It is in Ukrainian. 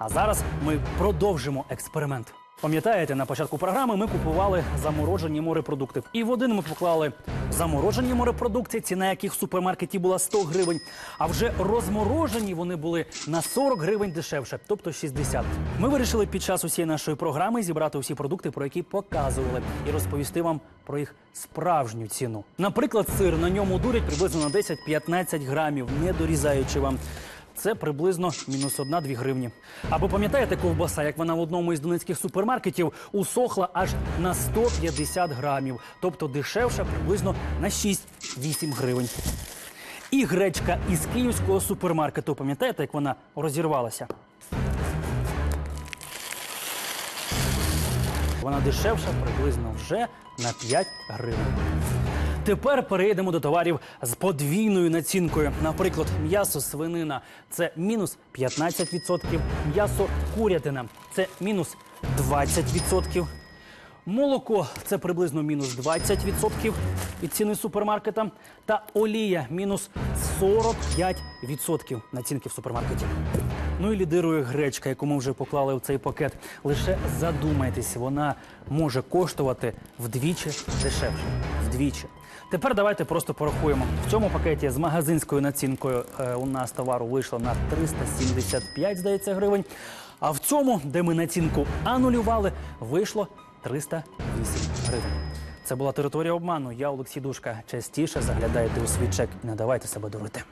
А зараз ми продовжимо експеримент. Пам'ятаєте, на початку програми ми купували заморожені морепродукти. І в один ми поклали заморожені морепродукти, ціна яких в супермаркеті була 100 гривень. А вже розморожені вони були на 40 гривень дешевше, тобто 60. Ми вирішили під час усієї нашої програми зібрати усі продукти, про які показували, і розповісти вам про їх справжню ціну. Наприклад, сир на ньому дурять приблизно на 10-15 грамів, не дорізаючи вам. Це приблизно мінус 1-2 гривні. Або пам'ятаєте ковбаса, як вона в одному із донецьких супермаркетів усохла аж на 150 грамів, тобто дешевша приблизно на 6-8 гривень. І гречка із київського супермаркету. Пам'ятаєте, як вона розірвалася? Вона дешевша приблизно вже на 5 гривень. Тепер перейдемо до товарів з подвійною націнкою. Наприклад, м'ясо свинина це мінус 15%, м'ясо курятина це мінус 20%. Молоко це приблизно мінус 20% від ціни супермаркета. Та олія мінус 45% націнки в супермаркеті. Ну і лідирує гречка, яку ми вже поклали в цей пакет. Лише задумайтесь, вона може коштувати вдвічі дешевше. Вдвічі. Тепер давайте просто порахуємо. В цьому пакеті з магазинською націнкою е, у нас товару вийшло на 375, здається, гривень. А в цьому, де ми націнку анулювали, вийшло 308 гривень. Це була територія обману. Я Олексій Душка. Частіше заглядайте у свій чек і не давайте себе дурити.